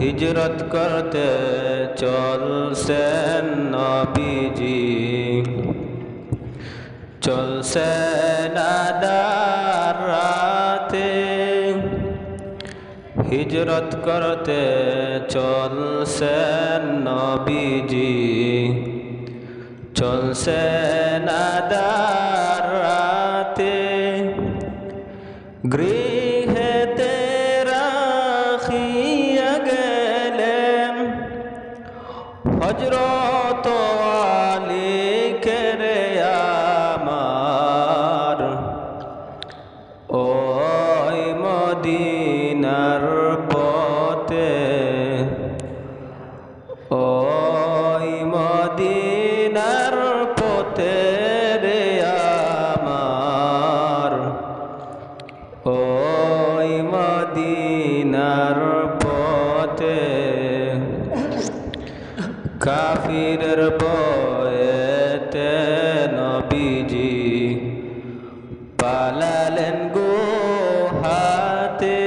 হিজরত করতে চলছেন নবীজি। চলছেন আদার রাতে। হিজরত করতে চলছেন নবীজি। চলছেন আদার রাতে। গৃহেতে হজরত আলী কেরে আমার। ওই মদিনার পথে, ওই মদিনার পথে রে আমার। ওই মদিনার পথে কাফিরের বয়েতে নবীজি পালালেন গো হাতে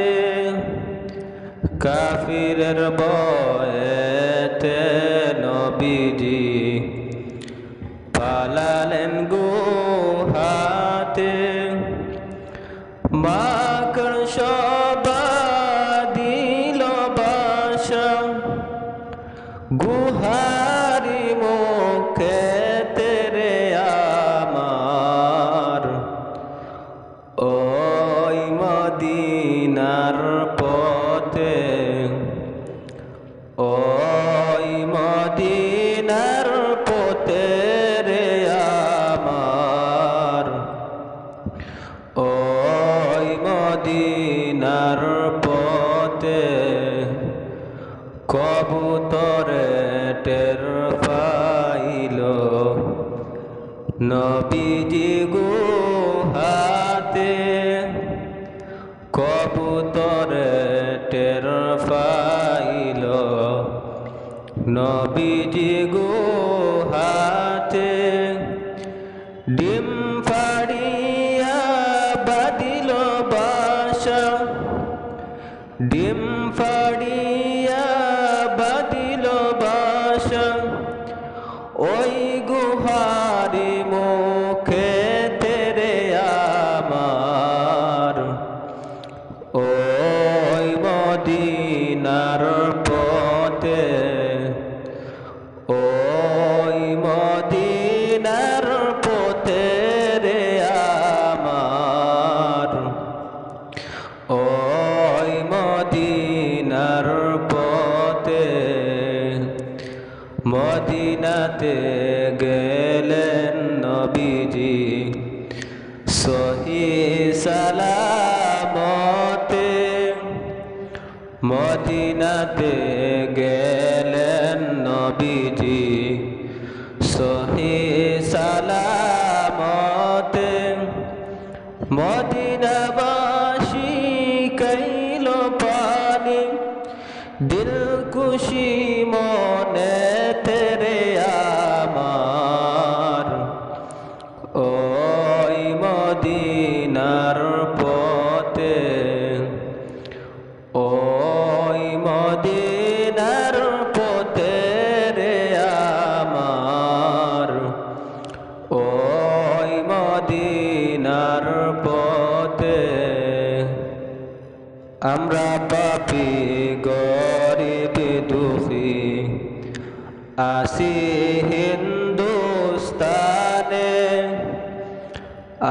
কাফিরের বয়েতে নবীজি নবীজি গুহাতে কবুতরে টের পাইল। নবীজি গুহাতে ডিম ফাড়িয়া বাদিল বাসা। ডিম ফাড়িয়া মদিনাতে গেলেন নবীজি। সহি সালামতে মদিনাতে গেলেন নবীজি। সহি সালামতে দিল খুশি মনে তেরে আমার। ওই মদিনার পথে, ওই মদিনার পথে রে আমার। ওই মদিনার পথে আমরা পাপি গরিব দুঃখী আসি হিন্দুস্তানে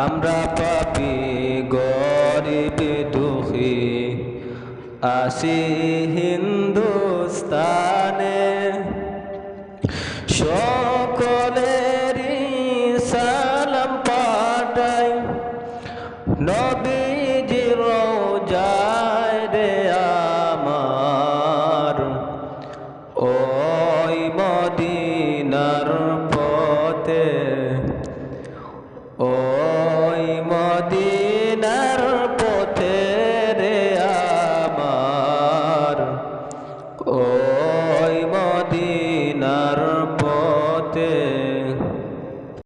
আমরা পাপি গরিব দুঃখী। আসি হিন্দুস্তানে সকলেরই সালাম পাঠাই। নবীজি ওই মদিনার পথে